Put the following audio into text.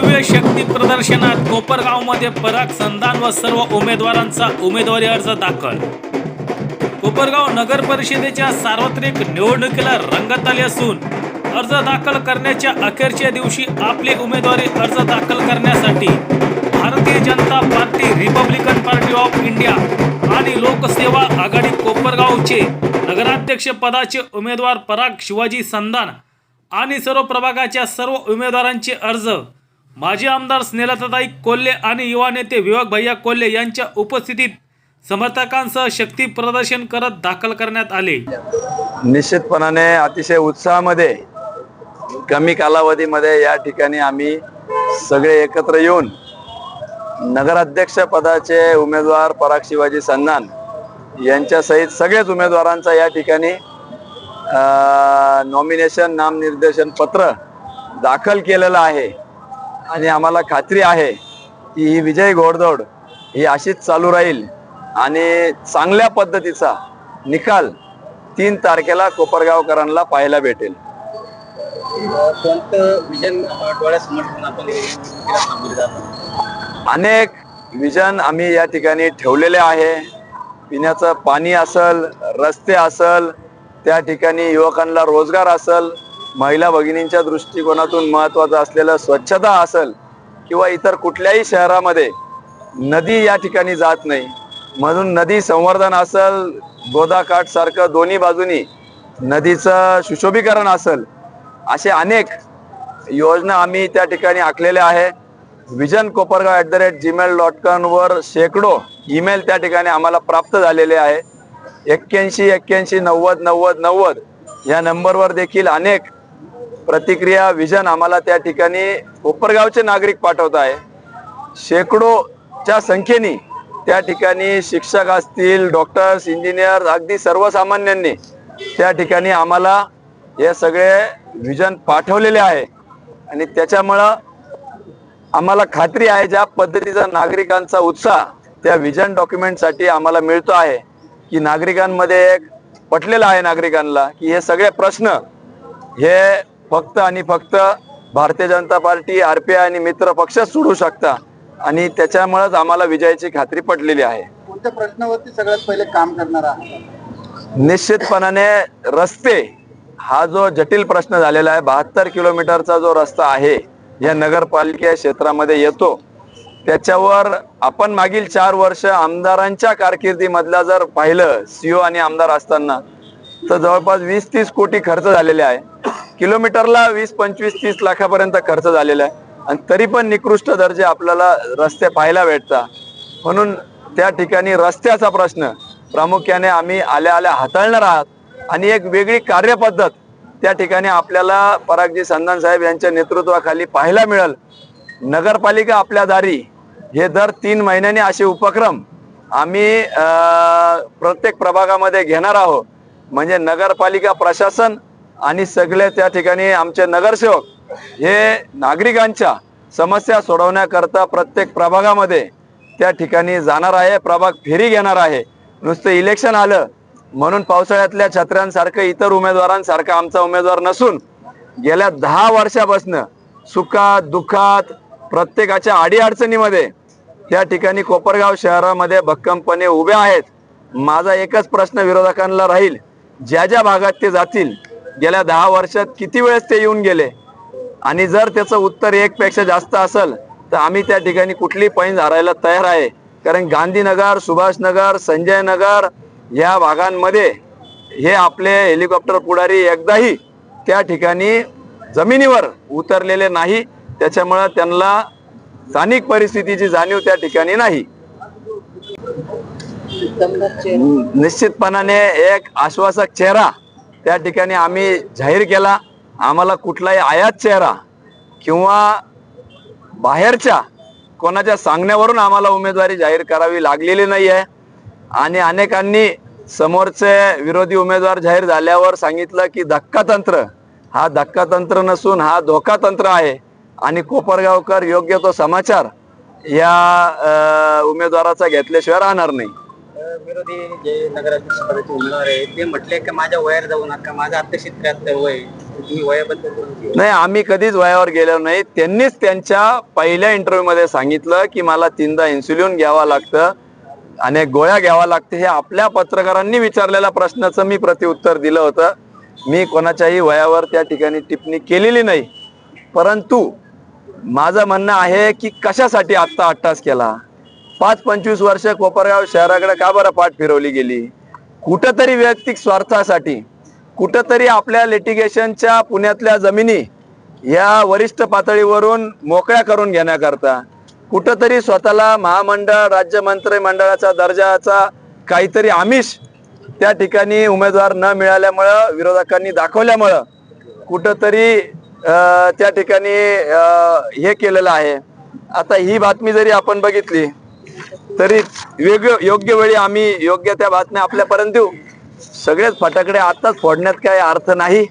शक्ती प्रदर्शनात कोपरगावमध्ये पराग संधान व सर्व उमेदवारांचा उमेदवारी अर्ज दाखल. कोपरगाव नगर परिषदेच्या सार्वत्रिक निवडणुकीला रंगत आली असून अर्ज दाखल करण्याच्या अखेरच्या दिवशी आपले उमेदवारी अर्ज दाखल करण्यासाठी Bharatiya Janata party Republican party of India आणि लोकसेवा आघाडी कोपरगावचे नगराध्यक्ष पदाचे उमेदवार पराग शिवाजी संधान आणि सर्व प्रभागाच्या सर्व उमेदवारांचे अर्ज माजी आमदार स्नेहलताताई कोल्हे आणि युवा नेते विवेक भैया कोल्हे यांच्या उपस्थितीत समर्थकांसह शक्ती प्रदर्शन करत दाखल करण्यात आले. निश्चितपणाने अतिशय उत्साहामध्ये कमी कालावधीमध्ये या ठिकाणी आम्ही सगळे एकत्र येऊन नगराध्यक्ष पदाचे उमेदवार पराग शिवाजी सन्नान यांच्यासहित सगळेच उमेदवारांचा या ठिकाणी नॉमिनेशन नामनिर्देशन पत्र दाखल केलेलं आहे. आणि आम्हाला खात्री आहे की ही विजय घोडदौड ही अशीच चालू राहील. आणि चांगल्या पद्धतीचा निकाल तीन तारखेला कोपरगावकरांना पाहायला भेटेल. अनेक विजन आम्ही या ठिकाणी ठेवलेले आहे. पिण्याचं पाणी असल रस्ते असल त्या ठिकाणी युवकांना रोजगार असल महिला भगिनींच्या दृष्टिकोनातून महत्वाचं असलेलं स्वच्छता असेल किंवा इतर कुठल्याही शहरामध्ये नदी या ठिकाणी जात नाही म्हणून नदी संवर्धन असल गोदाकाठ सारखं दोन्ही बाजूनी नदीचं सुशोभीकरण असेल असे अनेक योजना आम्ही त्या ठिकाणी आखलेल्या आहे. Vision Kopargaon at the rate Gmail dot कॉमवर शेकडो ईमेल त्या ठिकाणी आम्हाला प्राप्त झालेले आहे. एक्क्याऐंशी एक्क्याऐंशी नव्वद नव्वद नव्वद या नंबरवर देखील अनेक प्रतिक्रिया विजन आम्हाला त्या ठिकाणी कोपरगावचे नागरिक पाठवत आहे. शेकडोच्या संख्येने त्या ठिकाणी शिक्षक असतील डॉक्टर्स इंजिनियर अगदी सर्वसामान्यांनी त्या ठिकाणी आम्हाला हे सगळे विजन पाठवलेले आहे. आणि त्याच्यामुळं आम्हाला खात्री आहे ज्या पद्धतीचा नागरिकांचा उत्साह त्या विजन डॉक्युमेंटसाठी आम्हाला मिळतो आहे की नागरिकांमध्ये एक पटलेलं आहे नागरिकांना की हे सगळे प्रश्न हे फक्त आणि फक्त Bharatiya Janata party R P I आणि मित्र पक्ष सोडू शकता. आणि त्याच्यामुळेच आम्हाला विजयाची खात्री पटलेली आहे. कोणत्या प्रश्नावरती सगळ्यात पहिले काम करणार आहात? निश्चितपणाने रस्ते हा जो जटिल प्रश्न झालेला आहे बहात्तर किलोमीटरचा जो रस्ता आहे या नगरपालिका क्षेत्रामध्ये येतो. त्याच्यावर आपण मागील चार वर्ष आमदारांच्या कारकिर्दीमधला जर पाहिलं सीओ आणि आमदार असताना तर जवळपास वीस तीस कोटी खर्च झालेले आहे. किलोमीटरला वीस पंचवीस तीस लाखापर्यंत खर्च झालेला आहे. आणि तरी पण निकृष्ट दर्जे आपल्याला रस्ते पाहायला भेटतात. म्हणून त्या ठिकाणी रस्त्याचा प्रश्न प्रामुख्याने आम्ही आल्या आल्या हाताळणार आहात. आणि एक वेगळी कार्यपद्धत त्या ठिकाणी आपल्याला परागजी संधान साहेब यांच्या नेतृत्वाखाली पाहायला मिळेल. नगरपालिका आपल्या दारी. हे दर तीन महिन्यांनी असे उपक्रम आम्ही प्रत्येक प्रभागामध्ये घेणार आहोत. म्हणजे नगरपालिका प्रशासन आणि सगळे त्या ठिकाणी आमचे नगरसेवक हे नागरिकांच्या समस्या सोडवण्याकरता प्रत्येक प्रभागामध्ये त्या ठिकाणी जाणार आहे प्रभाग फेरी घेणार आहे. नुसतं इलेक्शन आलं म्हणून पावसाळ्यातल्या छत्र्यांसारखं इतर उमेदवारांसारखं आमचा उमेदवार नसून गेल्या दहा वर्षापासनं सुखात दुःखात प्रत्येकाच्या अडीअडचणीमध्ये त्या ठिकाणी कोपरगाव शहरामध्ये भक्कमपणे उभे आहेत. माझा एकच प्रश्न विरोधकांना राहील. ज्या ज्या भागात ते जातील गेल्या दहा वर्षात किती वेळेस ते येऊन गेले? आणि जर त्याचं उत्तर एक पेक्षा जास्त असेल तर आम्ही त्या ठिकाणी कुठली पैंज हरायला तयार आहे. कारण गांधीनगर सुभाषनगर संजय नगर या भागांमध्ये हे आपले हेलिकॉप्टर पुढारी एकदाही त्या ठिकाणी जमिनीवर उतरलेले नाही. त्याच्यामुळं त्यांना स्थानिक परिस्थितीची जाणीव त्या ठिकाणी नाही. निश्चितपणाने एक आश्वासक चेहरा त्या ठिकाणी आम्ही जाहीर केला आम्हाला कुठलाही आयात चेहरा किंवा बाहेरच्या कोणाच्या सांगण्यावरून आम्हाला उमेदवारी जाहीर करावी लागलेली नाही आहे आणि अनेकांनी समोरचे विरोधी उमेदवार जाहीर झाल्यावर सांगितलं की धक्कातंत्र हा धक्कातंत्र नसून हा धोकातंत्र आहे. आणि कोपरगावकर योग्य तो समाचार या उमेदवाराचा घेतल्याशिवाय राहणार नाही. विरोधी जे नगराध्यक्ष पदाचे उमेदवार आहे ते म्हटले की माझ्या वयावर जाऊ नका माझं आता त्र्याहत्तर वय तुम्ही वयाबद्दल नाही आम्ही कधीच वयावर गेलो नाही. त्यांनीच त्यांच्या पहिल्या इंटरव्ह्यू मध्ये सांगितलं की मला तीनदा इन्सुलिन घ्यावा लागतं अनेक गोळ्या घ्यावा लागते हे आपल्या पत्रकारांनी विचारलेल्या प्रश्नाचं मी प्रतिउत्तर दिलं होतं. मी कोणाच्याही वयावर त्या ठिकाणी टिप्पणी केलेली नाही. परंतु माझं म्हणणं आहे की कशासाठी आत्ता अट्टास केला? पाच पंचवीस वर्ष कोपरगाव शहराकडे का बरं पाठ फिरवली गेली? कुठंतरी वैयक्तिक स्वार्थासाठी कुठंतरी आपल्या लिटिगेशनच्या पुण्यातल्या जमिनी या वरिष्ठ पातळीवरून मोकळ्या करून घेण्याकरता कुठंतरी स्वतःला महामंडळ राज्य मंत्रिमंडळाचा दर्जाचा काहीतरी आमिष त्या ठिकाणी उमेदवार न मिळाल्यामुळं विरोधकांनी दाखवल्यामुळं कुठंतरी त्या ठिकाणी हे केलेलं आहे. आता ही बातमी जरी आपण बघितली तरी वेगळं योग्य वेळी आम्ही योग्य त्या बातम्या आपल्यापर्यंत देऊ. सगळेच फटाकडे आताच फोडण्यात काही अर्थ नाही.